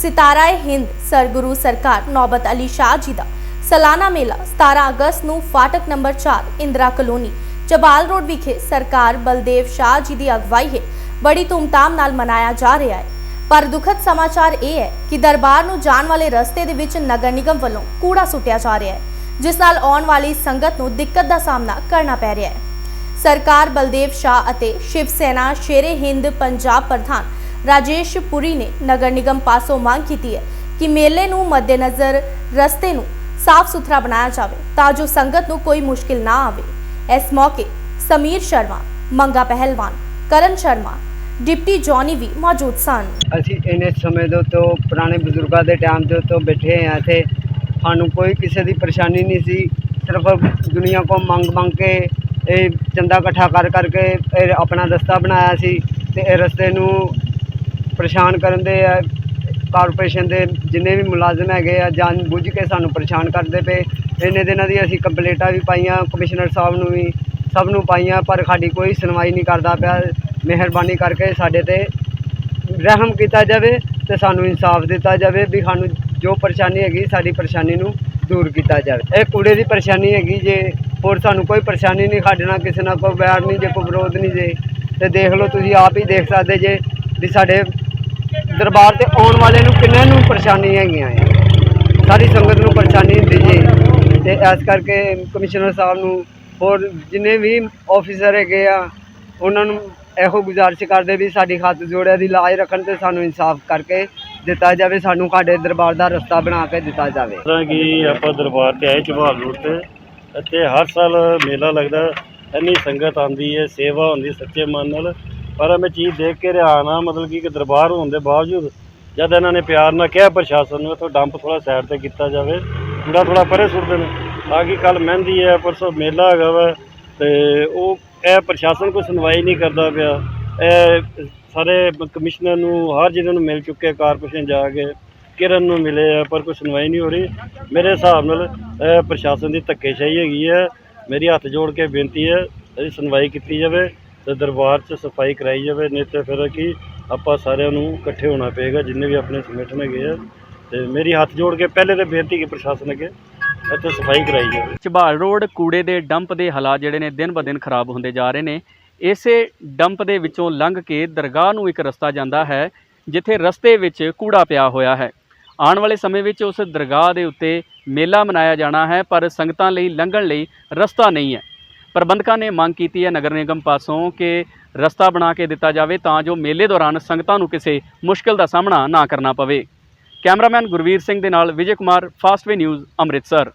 ਸਿਤਾਰਾਏ ਹਿੰਦ ਸਰਗੁਰੂ ਸਰਕਾਰ ਨੌਬਤ ਅਲੀ ਸ਼ਾਹ ਜੀ ਦਾ ਸਾਲਾਨਾ ਮੇਲਾ 17 ਅਗਸਤ ਨੂੰ ਫਾਟਕ number 4 Indira colony Chabal road ਵਿਖੇ ਸਰਕਾਰ ਬਲਦੇਵ ਸ਼ਾਹ ਜੀ ਦੀ ਅਗਵਾਈ ਹੇਠ ਬੜੀ ਧੂਮਧਾਮ ਨਾਲ ਮਨਾਇਆ ਜਾ ਰਿਹਾ ਹੈ ਪਰ ਦੁਖਦ ਸਮਾਚਾਰ ਇਹ ਹੈ ਕਿ ਦਰਬਾਰ ਨੂੰ ਜਾਣ ਵਾਲੇ ਰਸਤੇ ਦੇ ਵਿੱਚ ਨਗਰ ਨਿਗਮ ਵੱਲੋਂ ਕੂੜਾ ਸੁੱਟਿਆ ਜਾ ਰਿਹਾ ਹੈ ਜਿਸ ਨਾਲ ਆਉਣ ਵਾਲੀ ਸੰਗਤ ਨੂੰ ਦਿੱਕਤ ਦਾ ਸਾਹਮਣਾ ਕਰਨਾ ਪੈ ਰਿਹਾ ਹੈ ਸਰਕਾਰ ਬਲਦੇਵ ਸ਼ਾਹ ਅਤੇ ਸ਼ਿਵ ਸੈਨਾ ਸ਼ੇਰੇ ਹਿੰਦ ਪੰਜਾਬ ਪ੍ਰਧਾਨ ਰਾਜੇਸ਼ ਪੁਰੀ ਨੇ ਨਗਰ ਨਿਗਮ ਪਾਸੋਂ ਮੰਗ ਕੀਤੀ ਹੈ ਕਿ ਮੇਲੇ ਨੂੰ ਮੱਦੇਨਜ਼ਰ ਰਸਤੇ ਨੂੰ ਸਾਫ਼ ਸੁਥਰਾ ਬਣਾਇਆ ਜਾਵੇ ਤਾਂ ਜੋ ਸੰਗਤ ਨੂੰ ਕੋਈ ਮੁਸ਼ਕਿਲ ਨਾ ਆਵੇ। ਇਸ ਮੌਕੇ ਸਮੀਰ ਸ਼ਰਮਾ, ਮੰਗਾ ਪਹਿਲਵਾਨ, ਕਰਨ ਸ਼ਰਮਾ, ਡਿਪਟੀ ਜੌਨੀ ਵੀ ਮੌਜੂਦ ਸਨ। ਅਸੀਂ ਇੰਨੇ ਸਮੇਂ ਦੇ ਤੋਂ ਪੁਰਾਣੇ ਬਜ਼ੁਰਗਾਂ ਦੇ ਟਾਈਮ ਦੇ ਤੋਂ ਬੈਠੇ ਹਾਂ ਇੱਥੇ। ਸਾਨੂੰ ਕੋਈ ਕਿਸੇ ਦੀ ਪਰੇਸ਼ਾਨੀ ਨਹੀਂ ਸੀ। ਸਿਰਫ ਦੁਨੀਆ ਕੋ ਮੰਗ ਮੰਗ ਕੇ ਇਹ ਚੰਦਾ ਇਕੱਠਾ ਕਰ ਕਰਕੇ ਇਹ ਆਪਣਾ ਰਸਤਾ ਬਣਾਇਆ ਸੀ ਤੇ ਇਹ ਰਸਤੇ ਨੂੰ ਪਰੇਸ਼ਾਨ ਕਰਨ ਦੇ ਆ ਕਾਰਪੋਰੇਸ਼ਨ ਦੇ ਜਿੰਨੇ ਵੀ ਮੁਲਾਜ਼ਮ ਹੈਗੇ ਆ, ਜਾਣ ਬੁੱਝ ਕੇ ਸਾਨੂੰ ਪਰੇਸ਼ਾਨ ਕਰਦੇ ਪਏ। ਇੰਨੇ ਦਿਨਾਂ ਦੀ ਅਸੀਂ ਕੰਪਲੇਂਟਾਂ ਵੀ ਪਾਈਆਂ, ਕਮਿਸ਼ਨਰ ਸਾਹਿਬ ਨੂੰ ਵੀ ਸਭ ਨੂੰ ਪਾਈਆਂ, ਪਰ ਸਾਡੀ ਕੋਈ ਸੁਣਵਾਈ ਨਹੀਂ ਕਰਦਾ ਪਿਆ। ਮਿਹਰਬਾਨੀ ਕਰਕੇ ਸਾਡੇ ਤੇ ਰਹਿਮ ਕੀਤਾ ਜਾਵੇ ਤੇ ਸਾਨੂੰ ਇਨਸਾਫ ਦਿੱਤਾ ਜਾਵੇ ਵੀ ਸਾਨੂੰ ਜੋ ਪਰੇਸ਼ਾਨੀ ਹੈਗੀ, ਸਾਡੀ ਪਰੇਸ਼ਾਨੀ ਨੂੰ ਦੂਰ ਕੀਤਾ ਜਾਵੇ। ਇਹ ਕੂੜੇ ਦੀ ਪਰੇਸ਼ਾਨੀ ਹੈਗੀ ਜੇ, ਹੋਰ ਸਾਨੂੰ ਕੋਈ ਪਰੇਸ਼ਾਨੀ ਨਹੀਂ, ਸਾਡੇ ਨਾਲ ਕਿਸੇ ਨਾਲ ਕੋਈ ਵੈਰ ਨਹੀਂ, ਜੇ ਕੋਈ ਵਿਰੋਧ ਨਹੀਂ ਜੇ, ਤੇ ਦੇਖ ਲਓ ਤੁਸੀਂ ਆਪ ਹੀ ਦੇਖ ਸਕਦੇ ਜੇ ਵੀ ਸਾਡੇ ਦਰਬਾਰ ਤੇ ਆਉਣ ਵਾਲੇ ਨੂੰ ਕਿੰਨੇ ਨੂੰ ਪਰੇਸ਼ਾਨੀ ਹੈਗੀਆਂ ਹੈ ਸਾਰੀ ਸੰਗਤ ਨੂੰ ਪਰੇਸ਼ਾਨੀ ਹੁੰਦੀ ਜੀ। ਤੇ ਇਸ ਕਰਕੇ ਕਮਿਸ਼ਨਰ ਸਾਹਿਬ ਨੂੰ ਹੋਰ ਜਿੰਨੇ ਵੀ ਆਫੀਸਰ ਹੈਗੇ ਆ, ਉਹਨਾਂ ਨੂੰ ਇਹੋ ਗੁਜ਼ਾਰਿਸ਼ ਕਰਦੇ ਵੀ ਸਾਡੀ ਹੱਥ ਜੋੜਿਆ ਦੀ ਲਾਜ ਰੱਖਣ ਤੇ ਸਾਨੂੰ ਇਨਸਾਫ ਕਰਕੇ ਦਿੱਤਾ ਜਾਵੇ, ਸਾਨੂੰ ਸਾਡੇ ਦਰਬਾਰ ਦਾ ਰਸਤਾ ਬਣਾ ਕੇ ਦਿੱਤਾ ਜਾਵੇ। ਜਿਸ ਕਿ ਆਪਾਂ ਦਰਬਾਰ ਤੇ ਆਏ ਚਬਾਲ ਰੋਡ ਤੇ, ਇੱਥੇ ਹਰ ਸਾਲ ਮੇਲਾ ਲੱਗਦਾ, ਇੰਨੀ ਸੰਗਤ ਆਉਂਦੀ ਹੈ, ਸੇਵਾ ਹੁੰਦੀ, ਸੱਚੇ ਮਨ ਨਾਲ। ਪਰ ਮੈਂ ਚੀਜ਼ ਦੇਖ ਕੇ ਰਿਹਾ ਨਾ ਮਤਲਬ ਕਿ ਇੱਕ ਦਰਬਾਰ ਹੋਣ ਦੇ ਬਾਵਜੂਦ ਜਦ ਇਹਨਾਂ ਨੇ ਪਿਆਰ ਨਾਲ ਕਿਹਾ ਪ੍ਰਸ਼ਾਸਨ ਨੂੰ, ਇੱਥੋਂ ਡੰਪ ਥੋੜਾ ਸਾਈਡ ਤੇ ਕੀਤਾ ਜਾਵੇ, ਕੂੜਾ ਥੋੜਾ ਪਰੇ ਸੁੱਟਦੇ ਨੇ ਤਾਂ ਕਿ ਕੱਲ ਮਹਿੰਦੀ ਹੈ, ਪਰਸੋਂ ਮੇਲਾ ਹੈਗਾ ਵਾ, ਤੇ ਉਹ, ਇਹ ਪ੍ਰਸ਼ਾਸਨ ਕੋਈ ਸੁਣਵਾਈ ਨਹੀਂ ਕਰਦਾ ਪਿਆ। ਇਹ ਸਾਰੇ ਕਮਿਸ਼ਨਰ ਨੂੰ, ਹਰ ਜਿਹਨਾਂ ਨੂੰ ਮਿਲ ਚੁੱਕੇ ਕਾਰਪੋਰੇਸ਼ਨ ਜਾ ਕੇ, ਕਿਰਨ ਨੂੰ ਮਿਲੇ ਆ, ਪਰ ਕੋਈ ਸੁਣਵਾਈ ਨਹੀਂ ਹੋ ਰਹੀ। ਮੇਰੇ ਹਿਸਾਬ ਨਾਲ, ਇਹ ਪ੍ਰਸ਼ਾਸਨ ਦੀ ਧੱਕੇਸ਼ਾਹੀ ਹੈਗੀ ਹੈ ਮੇਰੀ ਹੱਥ ਜੋੜ ਕੇ ਬੇਨਤੀ ਹੈ, ਇਹਦੀ ਸੁਣਵਾਈ ਕੀਤੀ ਜਾਵੇ। ਤੇ ਦਰਬਾਰ 'ਚ ਸਫ਼ਾਈ ਕਰਾਈ ਜਾਵੇ, ਨਹੀਂ ਤੇ ਫਿਰ ਕੀ ਆਪਾਂ ਸਾਰਿਆਂ ਨੂੰ ਇਕੱਠੇ ਹੋਣਾ ਪਏਗਾ, ਜਿੰਨੇ ਵੀ ਆਪਣੇ ਸੰਗਠਨ ਹੈਗੇ ਆ। ਤੇ ਮੇਰੀ ਹੱਥ ਜੋੜ ਕੇ ਪਹਿਲੇ ਤੇ ਬੇਨਤੀ ਕਿ ਪ੍ਰਸ਼ਾਸਨ ਅੱਗੇ ਇੱਥੇ ਸਫ਼ਾਈ ਕਰਾਈ ਜਾਵੇ। ਝਬਾਲ ਰੋਡ ਕੂੜੇ ਦੇ ਡੰਪ ਦੇ ਹਾਲਾਤ ਜਿਹੜੇ ਨੇ ਦਿਨ ਬ ਦਿਨ ਖਰਾਬ ਹੁੰਦੇ ਜਾ ਰਹੇ ਨੇ। ਇਸੇ ਡੰਪ ਦੇ ਵਿੱਚੋਂ ਲੰਘ ਕੇ ਦਰਗਾਹ ਨੂੰ ਇੱਕ ਰਸਤਾ ਜਾਂਦਾ ਹੈ, ਜਿੱਥੇ ਰਸਤੇ ਵਿੱਚ ਕੂੜਾ ਪਿਆ ਹੋਇਆ ਹੈ। ਆਉਣ ਵਾਲੇ ਸਮੇਂ ਵਿੱਚ ਉਸ ਦਰਗਾਹ ਦੇ ਉੱਤੇ ਮੇਲਾ ਮਨਾਇਆ ਜਾਣਾ ਹੈ, ਪਰ ਸੰਗਤਾਂ ਲਈ ਲੰਘਣ ਲਈ ਰਸਤਾ ਨਹੀਂ ਹੈ। ਪ੍ਰਬੰਧਕਾਂ ਨੇ ਮੰਗ ਕੀਤੀ ਹੈ ਨਗਰ ਨਿਗਮ ਪਾਸੋਂ ਕਿ ਰਸਤਾ ਬਣਾ ਕੇ ਦਿੱਤਾ ਜਾਵੇ ਤਾਂ ਜੋ ਮੇਲੇ ਦੌਰਾਨ ਸੰਗਤਾਂ ਨੂੰ ਕਿਸੇ ਮੁਸ਼ਕਲ ਦਾ ਸਾਹਮਣਾ ਨਾ ਕਰਨਾ ਪਵੇ। ਕੈਮਰਾਮੈਨ ਗੁਰਵੀਰ ਸਿੰਘ ਦੇ ਨਾਲ ਵਿਜੇ ਕੁਮਾਰ ਫਾਸਟਵੇ ਨਿਊਜ਼ ਅੰਮ੍ਰਿਤਸਰ।